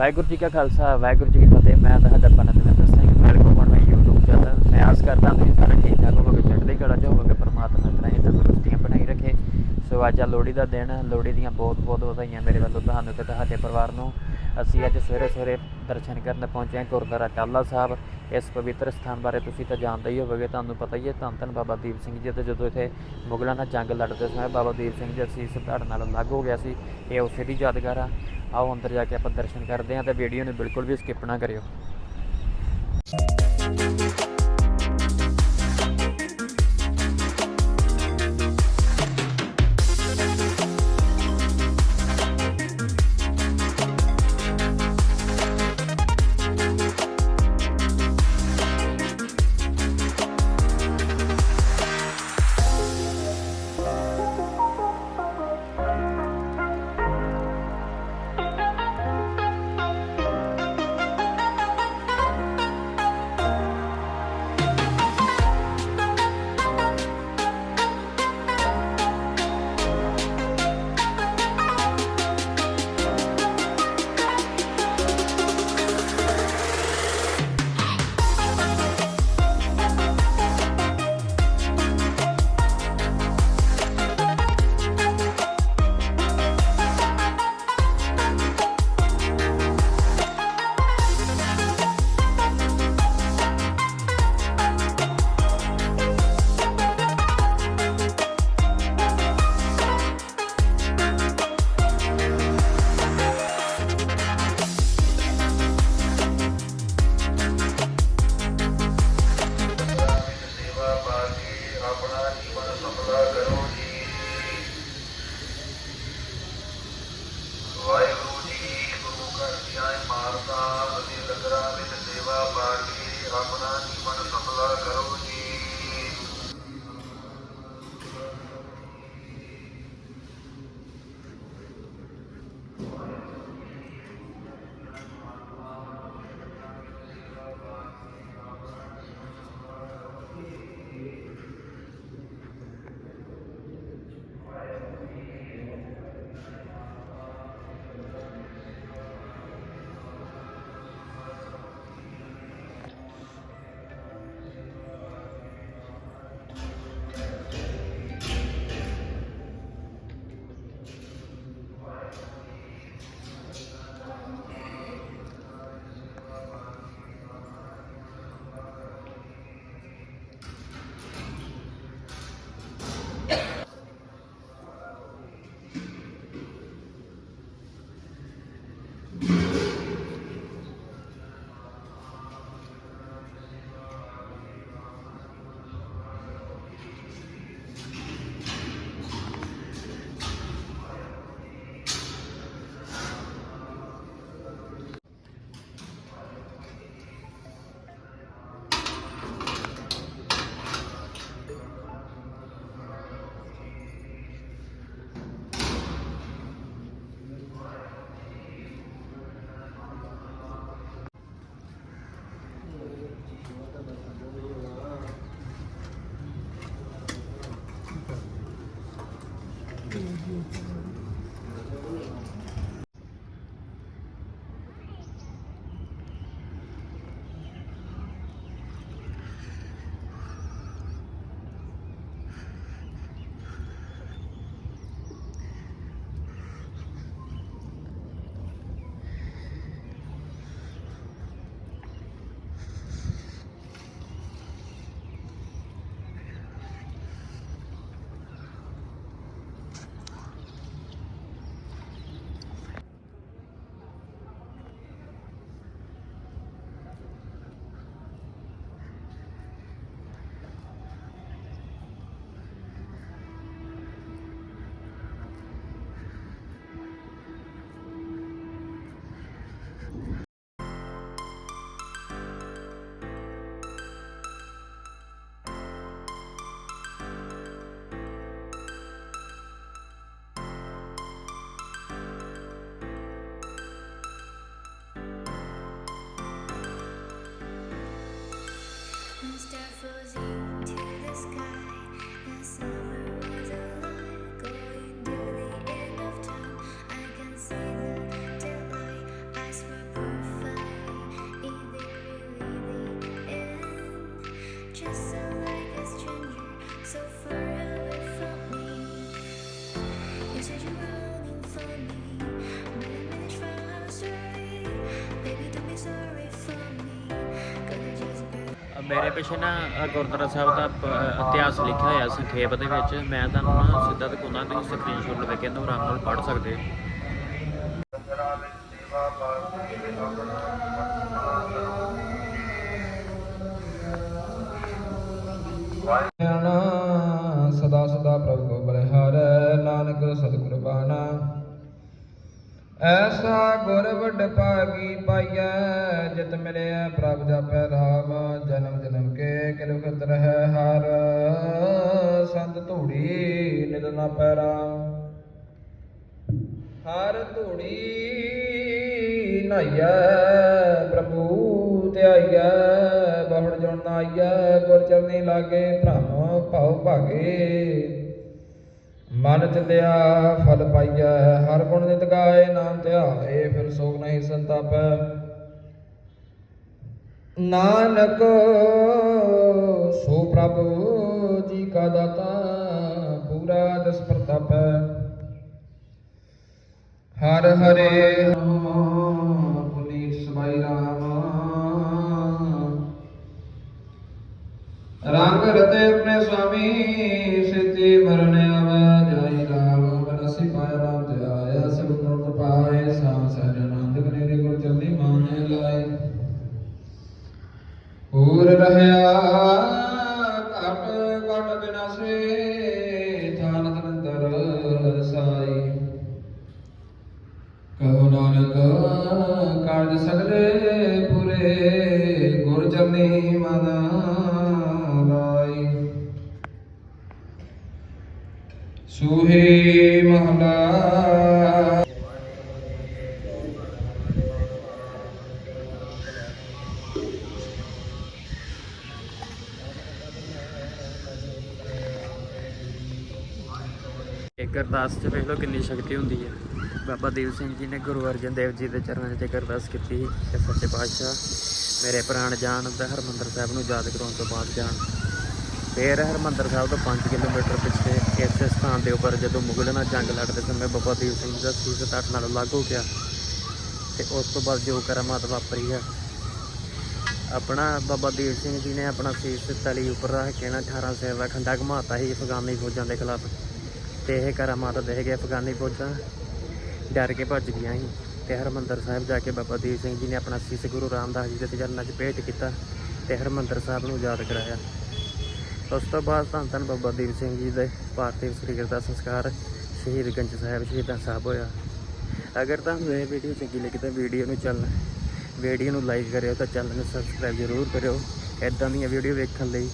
ਵਾਹਿਗੁਰੂ ਜੀ ਕਾ ਖਾਲਸਾ, ਵਾਹਿਗੁਰੂ ਜੀ ਕੀ ਫਤਿਹ। ਮੈਂ ਤੁਹਾਡਾ Panatvinder Singh. Welcome on my YouTube channel ਮੈਂ ਆਸ ਕਰਦਾ ਹਾਂ ਤੁਸੀਂ ਸਾਰੇ ਠੀਕ ਠਾਕ ਹੋਵੋਗੇ, ਚੜ੍ਹਦੀ ਕਲਾ ਚ ਹੋਵੋਗੇ, ਪਰਮਾਤਮਾ ਇਸ ਹੀ ਤੰਦਰੁਸਤੀਆਂ ਬਣਾਈ ਰੱਖੇ। ਸੋ ਅੱਜ ਆ ਲੋਹੜੀ ਦਾ ਦਿਨ। ਲੋਹੜੀ ਦੀਆਂ ਬਹੁਤ ਬਹੁਤ ਵਧਾਈਆਂ ਮੇਰੇ ਵੱਲੋਂ ਤੁਹਾਨੂੰ ਤੇ ਤੁਹਾਡੇ ਪਰਿਵਾਰ ਨੂੰ। ਅਸੀਂ ਅੱਜ ਸਵੇਰੇ ਸਵੇਰੇ ਦਰਸ਼ਨ ਕਰਨ ਪਹੁੰਚੇ ਹਾਂ ਗੁਰਦੁਆਰਾ ਟਾਲਾ ਸਾਹਿਬ। ਇਸ ਪਵਿੱਤਰ ਸਥਾਨ ਬਾਰੇ ਤੁਸੀਂ ਤਾਂ ਜਾਣਦੇ ਹੀ ਹੋਵੋਗੇ, ਤੁਹਾਨੂੰ ਪਤਾ ਹੀ ਹੈ, ਧੰਨ ਧੰਨ ਬਾਬਾ ਦੀਪ ਸਿੰਘ ਜੀ ਤੇ ਜਦੋਂ ਇੱਥੇ ਮੁਗਲਾਂ ਨਾਲ ਜੰਗ ਲੜਦੇ ਸਮੇਂ ਬਾਬਾ ਦੀਪ ਸਿੰਘ ਜੀ ਅਸੀਂ ਧੜ ਨਾਲ ਅਲੱਗ ਹੋ ਗਿਆ ਸੀ, ਇਹ ਉਸੇ ਦੀ ਯਾਦਗਾਰ ਆ। ਆਓ ਅੰਦਰ ਜਾ ਕੇ ਆਪਾਂ ਦਰਸ਼ਨ ਕਰਦੇ ਹਾਂ ਤੇ ਵੀਡੀਓ ਨੂੰ ਬਿਲਕੁਲ ਵੀ ਸਕਿਪ ਨਾ ਕਰਿਓ। ਮੇਰੇ ਪਿੱਛੇ ਨਾ ਗੁਰਦੁਆਰਾ ਸਾਹਿਬ ਦਾ ਇਤਿਹਾਸ ਲਿਖਿਆ ਹੋਇਆ ਸੰਖੇਪ ਦੇ ਵਿੱਚ। ਮੈਂ ਤੁਹਾਨੂੰ ਨਾ ਸਿੱਧਾ ਦਿਖਾਉਣਾ ਤੁਸੀਂ ਸਕਰੀਨਸ਼ਾਟ ਲੈ ਕੇ ਇਹਨੂੰ ਆਰਾਮ ਨਾਲ ਪੜ੍ਹ ਸਕਦੇ ਹੋ। ਐਸਾ ਗੁਰ ਵੱਡ ਭਾਗੀ ਪਾਈਐ, ਜਿਤ ਮਿਲਿਆ ਪ੍ਰਭ ਜਪੈ ਰਾਮ, ਜਨਮ ਜਨਮ ਕੇ ਕਿਲਖਤ ਰਹਿ ਹਰ। ਸੰਤ ਧੂੜੀ ਨਿਤ ਨਾ ਪੈਰਾਮ ਹਰ ਧੂੜੀ ਨਾਈਐ, ਪ੍ਰਭੂ ਧਿਆਈਐ, ਬਹੁੜ ਜੁਣ ਨਾਈਐ, ਗੁਰ ਚਰਨੀ ਲਾਗੇ ਭ੍ਰਮ ਭਉ ਭਾਗੇ। ਮਨ ਚਲਿਆ ਫਲ ਪਾਈਐ, ਹਰ ਗੁਣ ਨਿਤ ਗਾਏ ਨਾਮ ਧਿਆਏ, ਫਿਰ ਸੋਗ ਨਹੀਂ ਸੰਤਾਪੈ। ਨਾਨਕ, ਸੋ ਪ੍ਰਭੂ ਜੀ ਕਾ ਦਾਤਾ, ਪੂਰਾ ਦਸ ਪ੍ਰਤਾਪੈ। ਹਰ ਹਰੇ ਪੁਨੀਤ ਸਮਾਈ ਰਾਮ। ਰੰਗ ਰਤੇ ਆਪਣੇ ਸੁਆਮੀ ਪੂਰ ਰਹਿਆ ਘਟ ਘਟ ਬਿਨਾਸੇ ਥਾਨ ਤਨੰਤਰ ਸਾਈ। ਕਹੋ ਨਾਨਕ, ਕਾਰਜ ਸਗਲੇ ਪੂਰੇ, ਗੁਰ ਚਰਨੀ ਮਨ ਲਾਈ ਸੂਹੇ ਅਰਦਾਸ 'ਚ ਵੇਖ ਲਓ ਕਿੰਨੀ ਸ਼ਕਤੀ ਹੁੰਦੀ ਹੈ। ਬਾਬਾ ਦੀਪ ਸਿੰਘ ਜੀ ਨੇ ਗੁਰੂ ਅਰਜਨ ਦੇਵ ਜੀ ਦੇ ਚਰਨਾਂ 'ਚ ਇੱਕ ਅਰਦਾਸ ਕੀਤੀ ਸੀ, ਕਿ ਸੱਚੇ ਪਾਤਸ਼ਾਹ ਮੇਰੇ ਪ੍ਰਾਣ ਜਾਣ ਤੇ ਹਰਮੰਦਰ ਸਾਹਿਬ ਨੂੰ ਯਾਦ ਕਰਾਉਣ ਤੋਂ ਬਾਅਦ ਜਾਣ। ਫਿਰ ਹਰਮੰਦਰ ਸਾਹਿਬ ਤੋਂ 5 ਕਿਲੋਮੀਟਰ ਪਿੱਛੇ ਇਸ ਸਥਾਨ ਦੇ ਉੱਪਰ ਜਦੋਂ ਮੁਗਲਾਂ ਨਾਲ ਜੰਗ ਲੜਦੇ ਸਮੇਂ ਬਾਬਾ ਦੀਪ ਸਿੰਘ ਜੀ ਦਾ ਸੀਸ ਤੱਟ ਨਾਲ ਲੱਗ ਹੋ ਗਿਆ, ਤੇ ਉਸ ਤੋਂ ਬਾਅਦ ਜੋ ਕਰਾਮਾਤ ਵਾਪਰੀ ਹੈ। ਆਪਣਾ ਬਾਬਾ ਦੀਪ ਸਿੰਘ ਜੀ ਨੇ ਆਪਣਾ ਸੀਸ ਤਲੀ ਉੱਪਰ ਰੱਖ ਕੇ ਨਾ 18 ਸਿਰ ਦਾ ਖੰਡਾ ਘੁਮਾਤਾ ਸੀ ਅਫਗਾਨੀ ਫੌਜਾਂ ਦੇ ਖਿਲਾਫ। ਤੇ ਇਹ ਕਰਾਮਾਤ ਦੇਖ ਕੇ ਅਫਗਾਨੀ ਫੌਜਾਂ। ਡਰ ਕੇ ਭੱਜ ਗਈਆਂ ਸੀ ਤੇ ਹਰਮੰਦਰ ਸਾਹਿਬ ਜਾ ਕੇ ਬਾਬਾ ਦੀਪ ਸਿੰਘ ਜੀ ਨੇ ਆਪਣਾ ਸਿੱਖ ਗੁਰੂ ਰਾਮਦਾਸ ਜੀ ਦੇ ਚਰਨਾਂ 'ਚ ਭੇਟ ਕੀਤਾ ਤੇ ਹਰਮੰਦਰ ਸਾਹਿਬ ਨੂੰ ਯਾਦ ਕਰਾਇਆ। ਉਸ ਤੋਂ ਬਾਅਦ ਧੰਨ ਧੰਨ ਬਾਬਾ ਦੀਪ ਸਿੰਘ ਜੀ ਦੇ ਪਾਰਥਿਵ ਸਰੀਰ ਦਾ ਸੰਸਕਾਰ ਸ਼ਹੀਦਗੰਜ ਸਾਹਿਬ, ਸ਼ਹੀਦਾਂ ਸਾਹਿਬ ਹੋਇਆ। ਅਗਰ ਤੁਹਾਨੂੰ ਇਹ ਵੀਡੀਓ ਚੰਗੀ ਲੱਗੀ ਤਾਂ ਵੀਡੀਓ ਨੂੰ ਚੱਲ ਵੀਡੀਓ ਨੂੰ ਲਾਈਕ ਕਰਿਓ ਤਾਂ ਚੈਨਲ ਨੂੰ ਸਬਸਕ੍ਰਾਈਬ ਜ਼ਰੂਰ ਕਰਿਓ। ਇਦਾਂ ਦੀਆਂ ਵੀਡੀਓ ਵੇਖਣ ਲਈ